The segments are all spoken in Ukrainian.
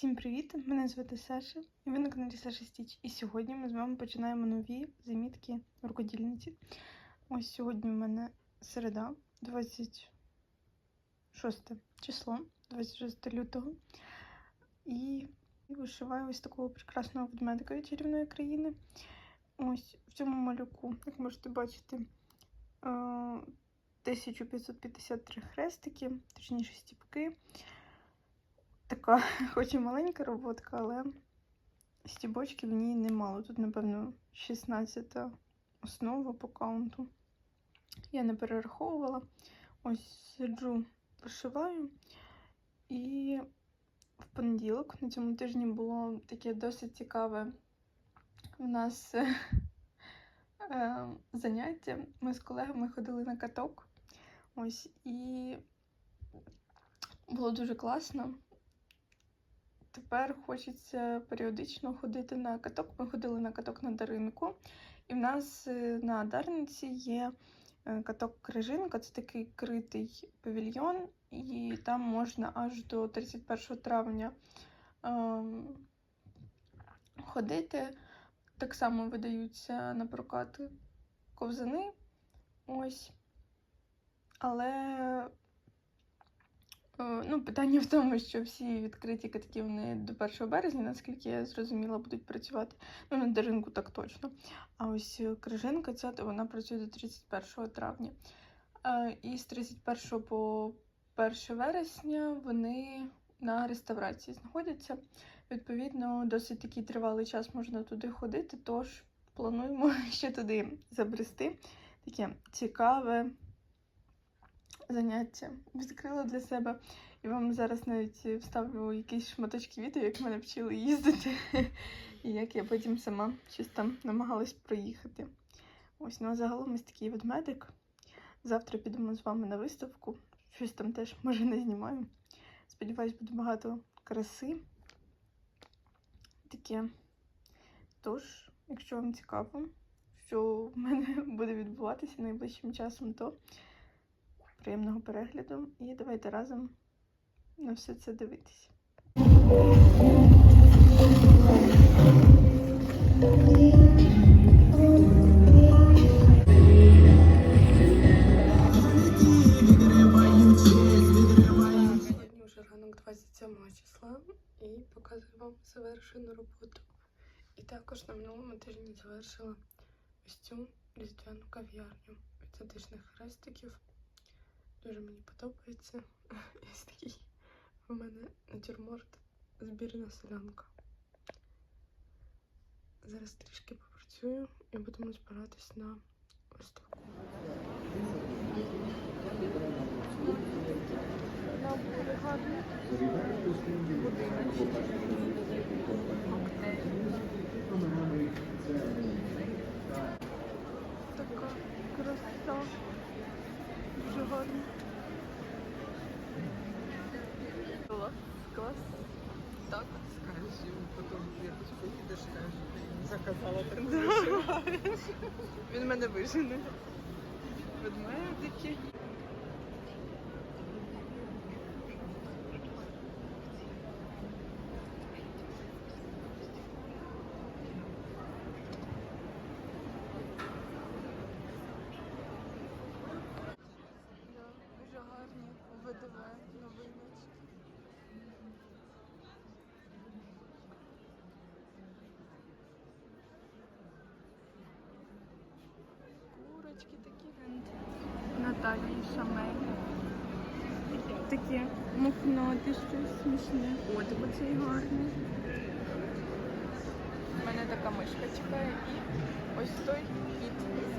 Всім привіт! Мене звати Саша, і ви на каналі Саша Стіч. І сьогодні ми з вами починаємо нові замітки рукодільниці. Ось сьогодні в мене середа, 26 число, 26 лютого. І вишиваю ось такого прекрасного ведмедика від чарівної країни. Ось в цьому малюку, як можете бачити, е, 1553 хрестики, точніше стіпки. Така, хоч і маленька роботка, але стібочків в ній немало. Тут, напевно, 16 основа по каунту. Я не перераховувала. Ось сиджу, прошиваю. І в понеділок на цьому тижні було таке досить цікаве у нас е, заняття. Ми з колегами ходили на каток. Ось і було дуже класно. Тепер хочеться періодично ходити на каток. Ми ходили на каток на Даринку, і в нас е, на Дарниці є е, каток Крижинка, це такий критий павільйон, і там можна аж до 31 травня ем, ходити. Так само видаються на прокат ковзани. Ось. Але Ну, питання в тому, що всі відкриті катки вони до 1 березня, наскільки я зрозуміла, будуть працювати. Ну, на Даринку так точно. А ось е, Крижинка ця, то вона працює до 31 травня. Е, І з 31 по 1 вересня вони на реставрації знаходяться. Відповідно, досить такий тривалий час можна туди ходити, тож плануємо ще туди забрести. Таке цікаве заняття відкрила для себе. І вам зараз навіть вставлю якісь шматочки відео, як мене вчили їздити, і як я потім сама щось там намагалась проїхати. Ось, ну а загалом ось такий ведмедик. Завтра підемо з вами на виставку. Щось там теж може не знімаю. Сподіваюсь, буде багато краси. Таке. Тож, якщо вам цікаво, що в мене буде відбуватися найближчим часом, то приємного перегляду і давайте разом на все це дивитися. Сьогодні вже ранок 27 числа і показую вам завершену роботу. І також на минулому тижні завершила ось цю різдвяну кав'ярню від затишних хрестиків. Дуже мені подобається. Ось такий у мене натюрморт збірна селянка. Зараз трішки попрацюю і будемо збиратись на. Будиночки. Коктейль. Така краса. Дуже гарно. Клас. Так. Скажи, потім якось поїдеш, скажеш, ти заказала таку Він мене вижене. Ведмедики. Да, Дуже гарні ВДВ новиночки. Курочки такі. Шамель. Таке мухноти щось смішне. Котик оцей гарний. У мене така мишка чекає і ось той кіт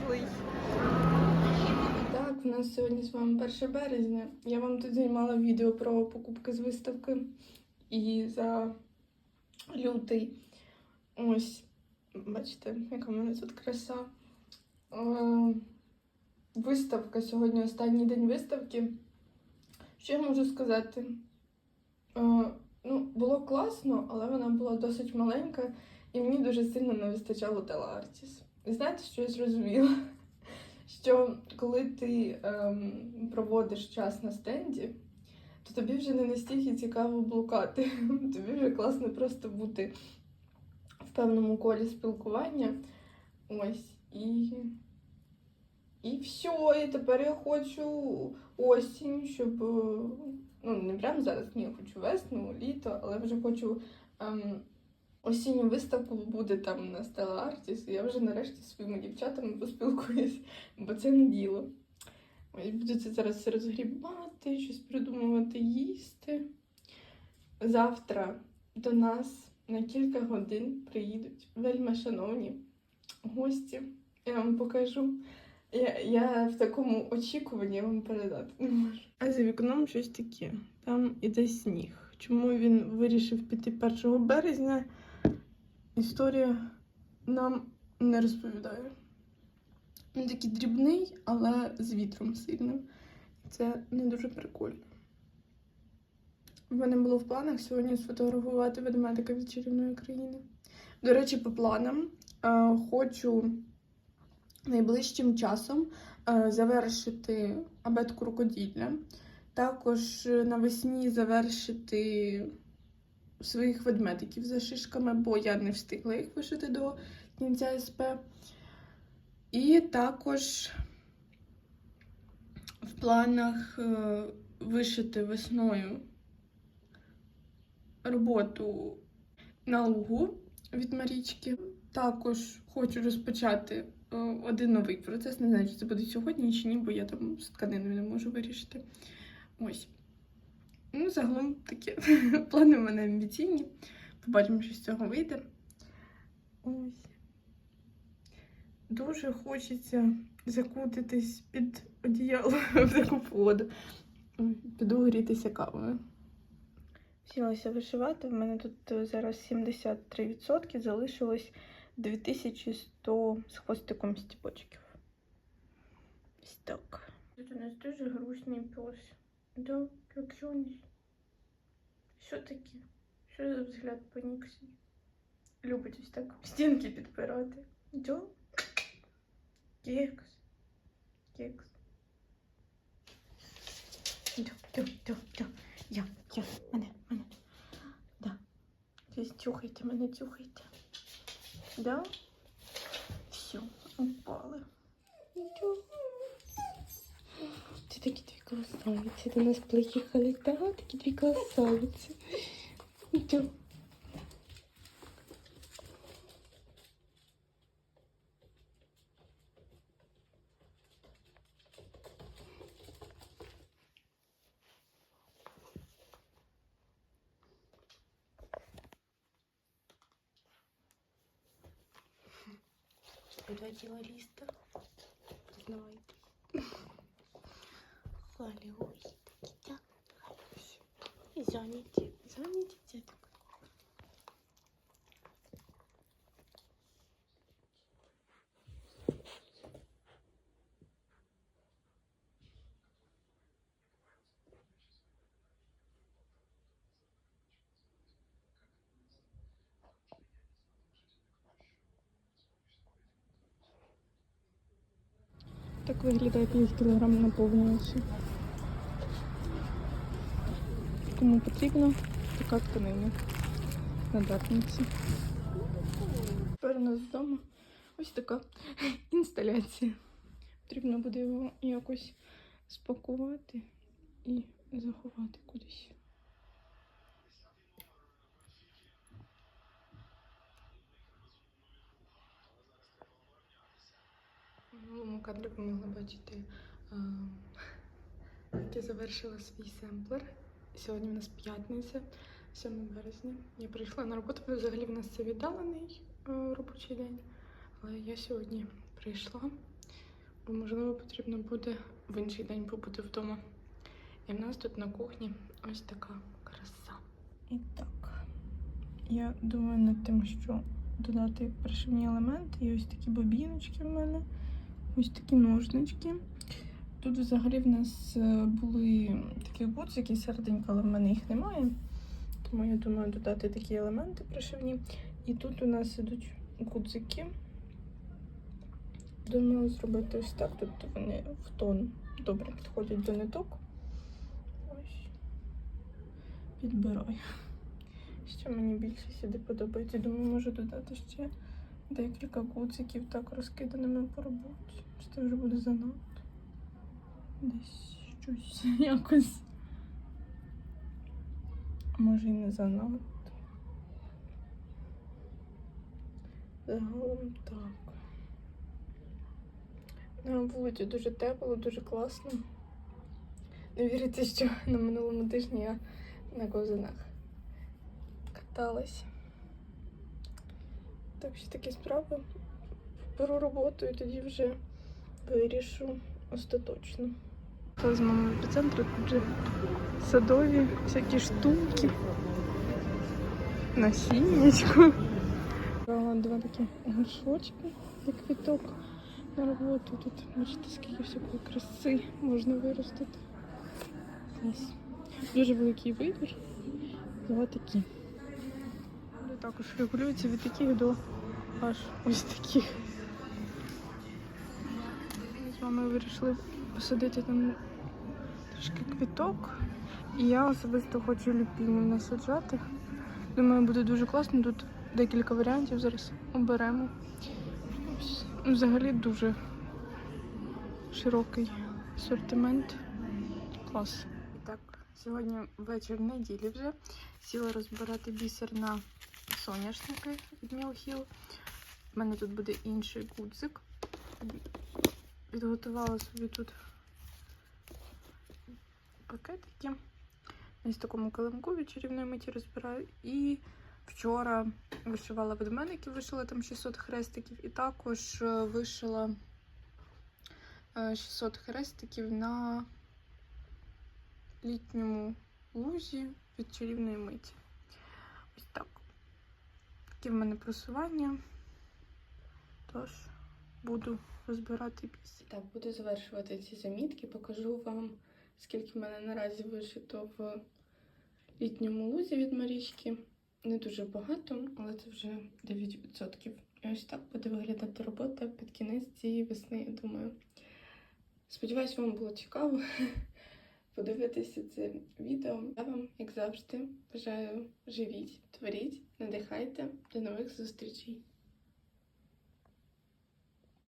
злий. Так, в нас сьогодні з вами 1 березня. Я вам тут знімала відео про покупки з виставки і за лютий. Ось, бачите, яка в мене тут краса. Е, Виставка сьогодні останній день виставки. Що я можу сказати? Е, ну, було класно, але вона була досить маленька, і мені дуже сильно не вистачало Телеартіс. І знаєте, що я зрозуміла? Що коли ти ем, проводиш час на стенді, то тобі вже не настільки цікаво блукати. Тобі вже класно просто бути в певному колі спілкування. Ось. І. І все. І тепер я хочу осінь, щоб. Ну, не прямо зараз, ні, я хочу весну, літо, але вже хочу. Ем, осінню виставку буде там на Стелла Артіс, і я вже нарешті зі своїми дівчатами поспілкуюсь, бо це не діло. Ось буду це зараз розгрібати, щось придумувати їсти. Завтра до нас на кілька годин приїдуть вельми шановні гості. Я вам покажу. Я, я в такому очікуванні вам передати не можу. А за вікном щось таке. Там іде сніг. Чому він вирішив піти 1 березня? Історія нам не розповідає. Він такий дрібний, але з вітром сильним. Це не дуже прикольно. В мене було в планах сьогодні сфотографувати ведмедика від чарівної країни. До речі, по планам хочу найближчим часом е, завершити абетку рукоділля. Також е, навесні завершити своїх ведмедиків за шишками, бо я не встигла їх вишити до кінця СП. І також в планах е, вишити весною роботу на лугу від Марічки. Також хочу розпочати один новий процес. Не знаю, чи це буде сьогодні чи ні, бо я там з тканиною не можу вирішити. Ось. Ну, загалом такі плани в мене амбіційні. Побачимо, що з цього вийде. Ось. Дуже хочеться закутитись під одіяло в таку воду. Піду грітися кавою. Сілася вишивати. В мене тут е, зараз 73%, залишилось 2100 з хвостиком стіпочків. Ось так. Тут у нас дуже грустний пес. Да, краксоний. Що таке? Що за взгляд поніксий? Любить ось так стінки підпирати. Да? Кекс. Кекс. Да, да, да, да. Я, я, мене, мене. Да. Тюхайте мене, тюхайте. Да? Все, упали. Ты такие такі дві красавиці до нас приїхали, да? Такі дві красавиці. Да. Куда дела листа? Признавайте. Халюхи такі, да? Халюхи. І Так виглядає 5 кг наповнювача. Кому потрібна така тканина на датниці. Тепер у нас вдома ось така інсталяція. Потрібно буде його якось спакувати і заховати кудись. Минулому кадрі ви могли бачити, як я завершила свій семплер. Сьогодні в нас п'ятниця, 7 березня. Я прийшла на роботу, бо взагалі в нас це віддалений е, робочий день. Але я сьогодні прийшла, бо можливо потрібно буде в інший день побути вдома. І в нас тут на кухні ось така краса. І так, я думаю над тим, що додати пришивні елементи. І ось такі бобіночки в мене. Ось такі ножнички. Тут взагалі в нас е, були такі гудзики серединка, але в мене їх немає. Тому я думаю додати такі елементи пришивні. І тут у нас ідуть гудзики. Думаю зробити ось так. Тут вони в тон добре підходять до ниток. Ось. підбираю. Що мені більше сюди подобається. Думаю, можу додати ще декілька гудзиків так розкиданими по роботі. Це вже буде занадто? Десь щось якось. Може і не занадто. Загалом так. На вулиці дуже тепло, дуже класно. Не віриться, що на минулому тижні я на ковзанах каталась. Так що такі справи. Беру роботу і тоді вже вирішу остаточно. З мамою в епіцентру тут вже садові всякі штуки. Насіннячку. Брала два такі горшочки, як квіток на роботу. Тут бачите, скільки всякої краси можна виростити. Клас. Дуже великий вибір. Ось такі. Також регулюються від таких до аж ось таких. Ми з мамою вирішили посадити там трішки квіток. І я особисто хочу люпінів насаджати. Думаю, буде дуже класно. Тут декілька варіантів зараз оберемо. Ну, Взагалі дуже широкий асортимент. Клас. Так, сьогодні вечір неділі вже. Сіла розбирати бісер на соняшники від Мілхіл. У мене тут буде інший гудзик. Підготувала собі тут пакетики. Ось такому килимку від чарівної миті розбираю. І вчора вишивала ведмедиків, вишила там 600 хрестиків, і також е, вишила е, 600 хрестиків на літньому лузі від чарівної миті. Ось так. Такі в мене просування. Тож буду розбирати пісні. Так, буду завершувати ці замітки. Покажу вам, скільки в мене наразі вишито в літньому лузі від Марічки. Не дуже багато, але це вже 9%. І ось так буде виглядати робота під кінець цієї весни, я думаю. Сподіваюсь, вам було цікаво подивитися це відео. Я вам, як завжди, бажаю живіть, творіть, надихайте. До нових зустрічей!